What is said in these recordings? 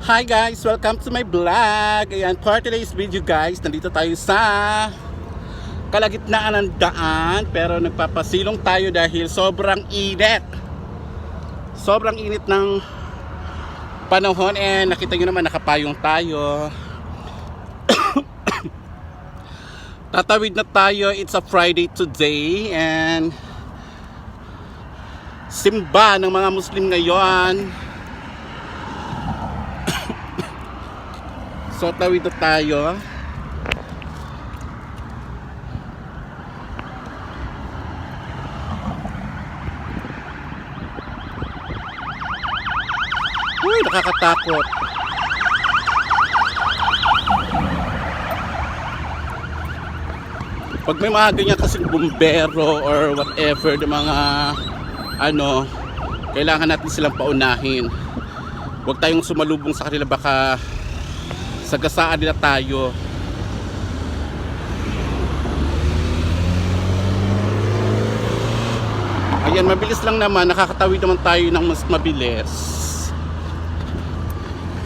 Hi guys! Welcome to my vlog! Ayan, for today's video guys, nandito tayo sa kalagitnaan ng daan pero nagpapasilong tayo dahil sobrang init. Sobrang init ng panahon and nakita nyo naman nakapayong tayo. Tatawid na tayo. It's a Friday today and simba ng mga Muslim ngayon. So tawid na tayo. Uy, nakakatakot. Pag may mga ganyan kasing bumbero or whatever ng mga ano, kailangan natin silang paunahin. Huwag tayong sumalubong sa kanila baka sagasaan nila tayo. Ayan, mabilis lang naman. Nakakatawid naman tayo ng mas mabilis.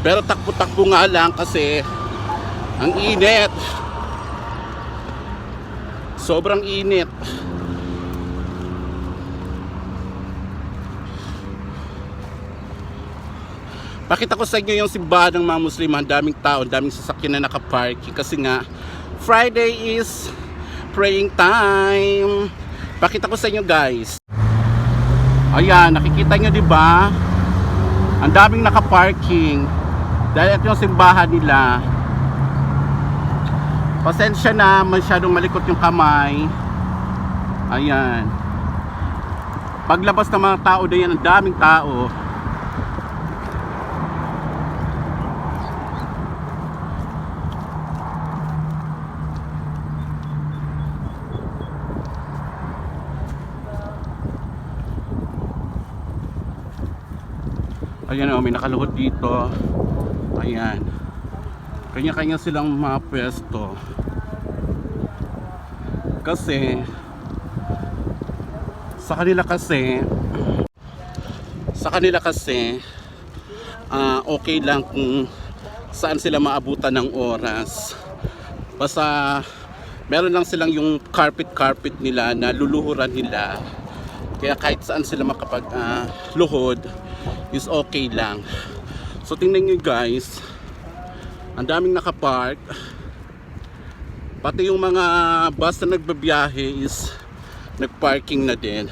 Pero takbo-takbo nga lang kasi ang init. Sobrang init. Pakita ko sa inyo yung simbahan ng mga Muslim. Ang daming tao, daming sasakyan na nakaparking. Kasi nga, Friday is praying time. Pakita ko sa inyo guys. Ayan, nakikita nyo di ba? Ang daming nakaparking. Dahil ito yung simbahan nila. Pasensya na, masyadong malikot yung kamay. Ayan. Paglabas ng mga tao doon, ang daming tao. Ayan o, may nakaluhod dito. Ayan. Kanya-kanya silang mga pwesto. Kasi, sa kanila kasi, sa kanila kasi, ah, okay lang kung saan sila maabutan ng oras. Basta, meron lang silang yung carpet-carpet nila na luluhuran nila. Kaya kahit saan sila makapag ah, luhod, is okay lang. So tingnan nyo guys, ang daming nakapark. Pati yung mga bus na nagbabiyahe is nagparking na din.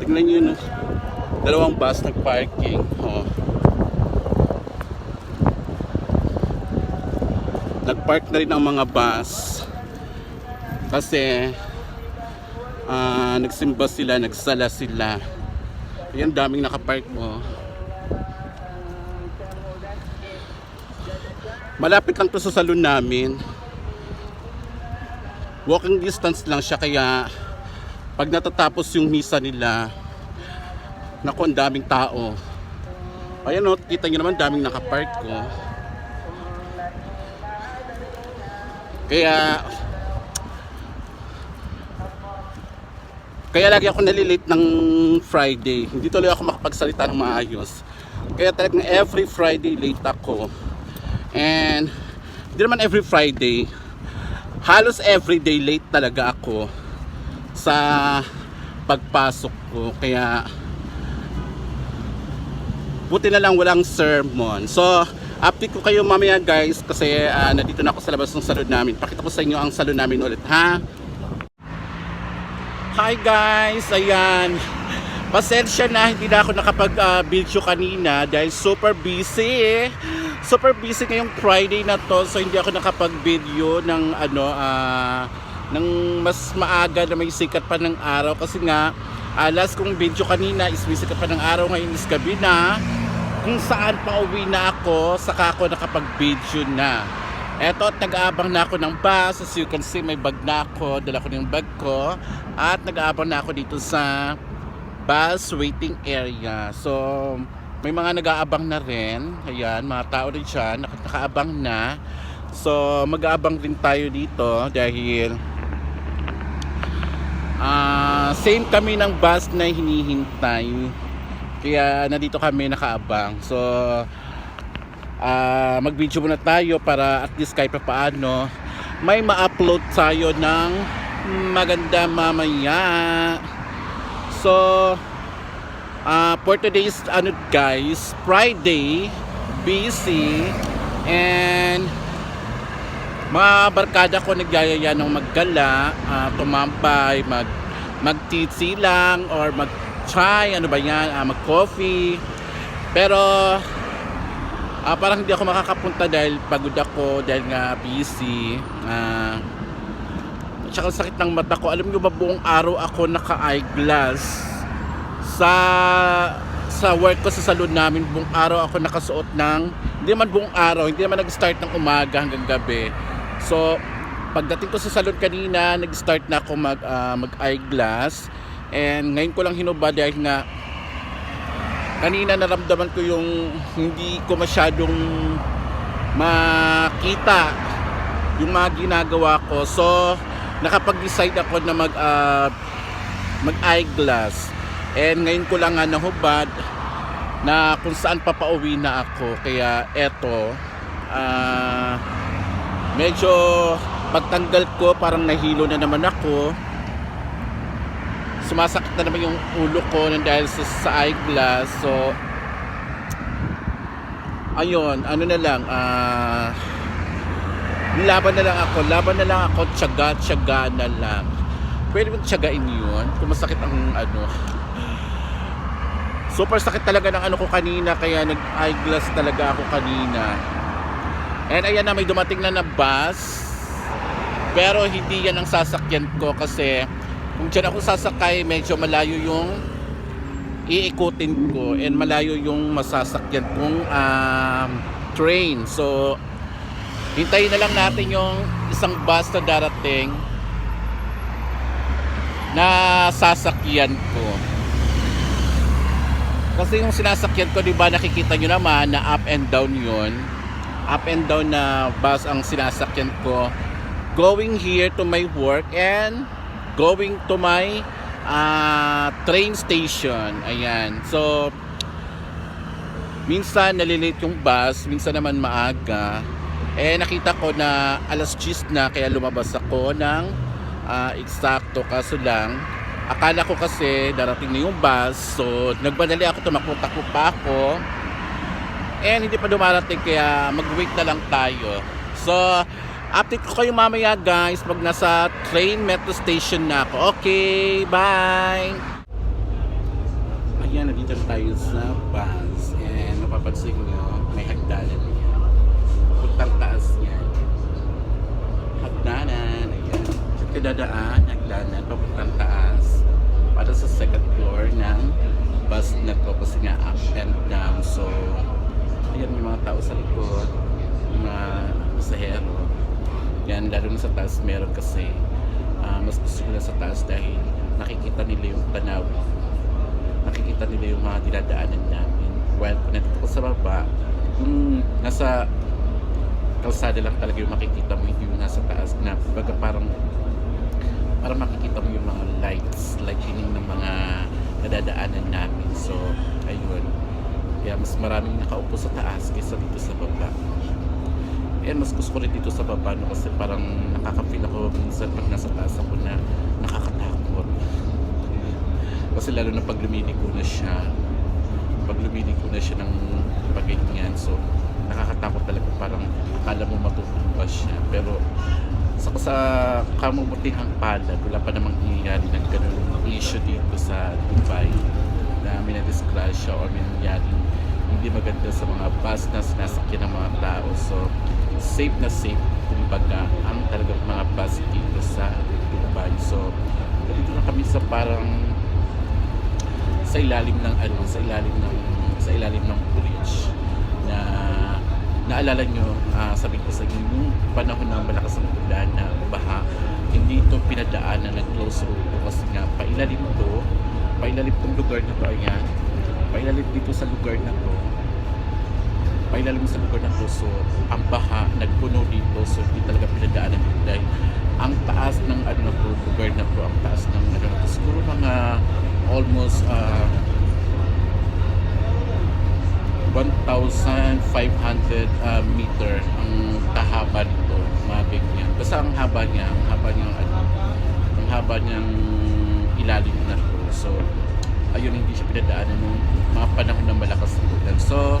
Tingnan nyo no, dalawang bus nagparking. Oh. Nagpark na rin ang mga bus kasi ah, nagsimba sila, nagsala sila. Ayan, daming nakapark mo. Malapit lang to sa salon namin. Walking distance lang siya kaya pag natatapos yung misa nila, naku, ang daming tao. Ayan o, kita nyo naman daming nakapark ko. Kaya Kaya lagi ako nalilate ng Friday. Hindi tuloy ako makapagsalita ng maayos. Kaya talagang every Friday late ako. And hindi naman every Friday. Halos every day late talaga ako sa pagpasok ko. Kaya buti na lang walang sermon. So, update ko kayo mamaya guys kasi ah, nandito na ako sa labas ng salon namin. Pakita ko sa inyo ang salon namin ulit ha. Hi guys! Ayan. Pasensya na, hindi na ako nakapag-video kanina dahil super busy. Super busy ngayong Friday na to so hindi ako nakapag-video ng ano ah ng mas maaga na may sikat pa ng araw kasi nga last kong video kanina is may sikat pa ng araw ngayon is gabi na kung saan pa uwi na ako saka ako nakapag-video na Eto nag-aabang na ako ng bus. As you can see, may bag na ako. Dala ko ng bag ko. At nag-aabang na ako dito sa bus waiting area. So, may mga nag-aabang na rin. Ayan, mga tao rin dyan. Naka- Nakaabang na. So, mag-aabang rin tayo dito dahil ah same kami ng bus na hinihintay. Kaya nandito kami nakaabang. So, ah, mag-video muna tayo para at least kahit pa paano may ma-upload tayo ng maganda mamaya. So, ah for today's ano guys, Friday, busy and mga barkada ko nagyayaya ng maggala, ah, tumambay, mag magtitsi lang or mag chai, ano ba yan, ah, mag coffee. Pero ah, parang hindi ako makakapunta dahil pagod ako dahil nga busy. Ah, tsaka sakit ng mata ko. Alam niyo ba buong araw ako naka-eyeglass sa sa work ko sa salon namin buong araw ako nakasuot ng hindi naman buong araw hindi naman nag-start ng umaga hanggang gabi so pagdating ko sa salon kanina nag-start na ako mag ah, mag eyeglass and ngayon ko lang hinubad dahil nga kanina naramdaman ko yung hindi ko masyadong makita yung mga ginagawa ko. So nakapag-decide ako na mag ah, mag eyeglass and ngayon ko lang nga nahubad na kung saan papauwi na ako. Kaya eto ah, medyo pagtanggal ko parang nahilo na naman ako sumasakit na naman yung ulo ko nang dahil sa, sa eyeglass. So ayun ano na lang ah laban na lang ako laban na lang ako tiyaga tiyaga na lang. Pwede mo tiyagain yun kung masakit ang ano. Super sakit talaga ng ano ko kanina kaya nag eyeglass talaga ako kanina. And ayan na may dumating na na bus. Pero hindi yan ang sasakyan ko kasi kung dyan ako sasakay medyo malayo yung iikutin ko and malayo yung masasakyan kong um, train so hintayin na lang natin yung isang bus na darating na sasakyan ko kasi yung sinasakyan ko, di ba, nakikita nyo naman na up and down yun. Up and down na bus ang sinasakyan ko. Going here to my work and going to my ah, train station. Ayan. So, minsan nalilate yung bus, minsan naman maaga. Eh, nakita ko na alas 10 na, kaya lumabas ako ng ah, eksakto. Kaso lang, akala ko kasi darating na yung bus so nagmadali ako tumakbo-takbo pa ako and hindi pa dumarating kaya mag-wait na lang tayo so update ko kayo mamaya guys pag nasa train metro station na ako. Okay bye! Ayan nandito na tayo sa bus. And mapapansin nyo may hagdanan niya puntang taas yan. Hagdanan ayan. Sa kadadaan hagdanan papuntang taas. Para sa second floor ng bus na to. Kasi nga up and down. So ayan may mga tao sa likod yan lalo na sa taas meron kasi ah, mas gusto nila sa taas dahil nakikita nila yung tanaw. Nakikita nila yung mga dinadaanan namin. While kung nandito ko sa baba yung nasa kalsada lang talaga yung makikita mo hindi yung nasa taas na baga parang para makikita mo yung mga lights lightning ng mga nadadaanan namin. So ayun. Kaya mas maraming nakaupo sa taas kaysa dito sa baba and mas gusto ko rin dito sa baba no, kasi parang nakaka-feel ako minsan pag nasa taas ako na nakakatakot. Kasi lalo na pag lumiliko na siya. Pag lumiliko na siya ng pagganyan so nakakatakot talaga. Parang akala mo matutumba siya. Pero sa, sa kamumutihang palad wala pa namang nangyayari ng ganun issue dito sa Dubai na minadisgrasya or may nangyaring hindi maganda sa mga bus na sinasakyan ng mga tao. So safe na safe kumbaga ang talagang mga bus dito sa Dubai so dito na kami sa parang sa ilalim ng ano sa ilalim ng sa ilalim ng bridge na naalala nyo ah, sabi ko sa inyo yung panahon ng malakas ang ulan na baha hindi ito pinadaanan ng close road ko kasi nga pailalim to pailalim tong lugar na to ayan pailalim dito sa lugar na to pailalim sa lugar to so ang baha nagpuno dito so hindi talaga pinadaanan dito dahil ang taas ng ano to lugar na to ang taas ng ano na to siguro mga almost ah 1,500 uh, meter ang kahaba nito, mga ganyan. Basta ang haba niya, ang haba niya, ano, ang haba niyang ilalim na to. So, ayun, hindi siya pinadaanan ng mga panahon ng malakas na ulan. So,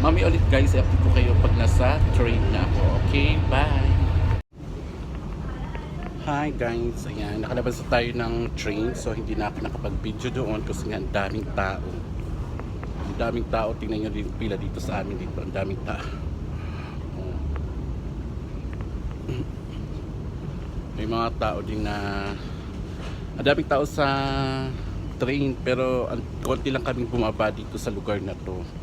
mami ulit guys, i-update ko kayo pag nasa train na ako. Okay, bye! Hi guys, ayan, nakalabas na tayo ng train so hindi na ako nakapag-video doon kasi nga ang daming tao. Ang daming tao, tingnan nyo din pila dito sa amin dito, ang daming tao. Oh. May mga tao din na ang daming tao sa train pero ang konti lang kaming bumaba dito sa lugar na to.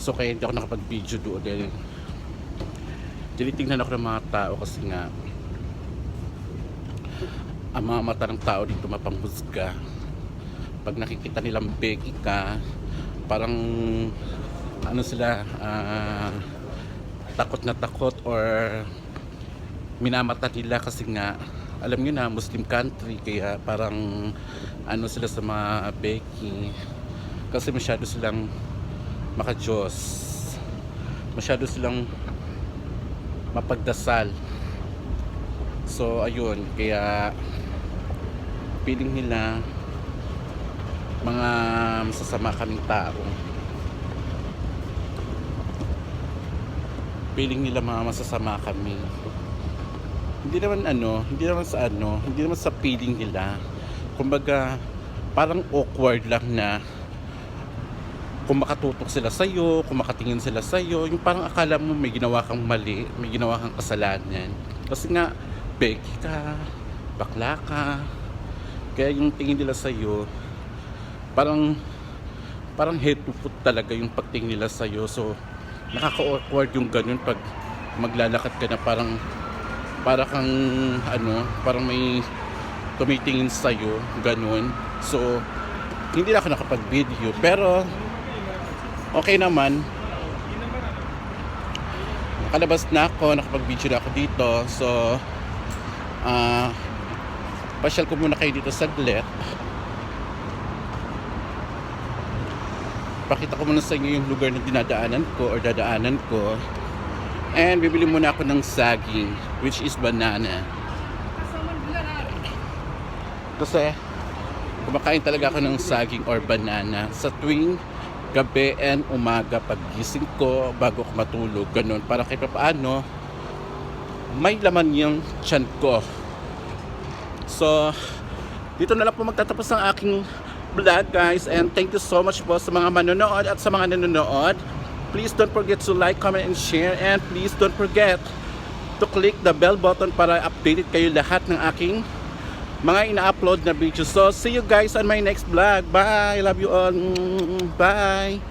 So kaya hindi ako nakapag-video doon dahil tinitingnan ako ng mga tao kasi nga ang mga mata ng tao dito mapanghusga. Pag nakikita nilang beki ka parang ano sila ah, takot na takot or minamata nila kasi nga alam nyo na Muslim country kaya parang ano sila sa mga beki. Kasi masyado silang makajos masyado silang mapagdasal So ayun, kaya feeling nila mga masasama kaming tao. Feeling nila mga masasama kami. Hindi naman ano, hindi naman sa ano, hindi naman sa feeling nila. Kumbaga, parang awkward lang na kung makatutok sila sa iyo, kung makatingin sila sa iyo, yung parang akala mo may ginawa kang mali, may ginawa kang kasalanan. Kasi nga beki ka, bakla ka. Kaya yung tingin nila sa iyo, parang parang head to foot talaga yung pagtingin nila sa iyo. So nakaka-awkward yung ganun pag maglalakad ka na parang para kang ano, parang may tumitingin sa iyo, ganun. So hindi na ako nakapag-video pero okay naman nakalabas na ako, nakapag-video na ako dito. So, ah pasyal ko muna kayo dito saglit. Pakita ko muna sa inyo yung lugar na dinadaanan ko or dadaanan ko. And bibili muna ako ng saging, which is banana. Kasi, kumakain talaga ako ng saging or banana sa tuwing gabi and umaga paggising ko bago ko matulog ganun. Para kahit paano may laman yung tiyan ko. So dito na lang po magtatapos ang aking vlog guys. And thank you so much po sa mga manonood at sa mga nanonood. Please don't forget to like, comment, and share. And please don't forget to click the bell button para updated kayo lahat ng aking mga ina-upload na video. So, see you guys on my next vlog. Bye! Love you all. Bye!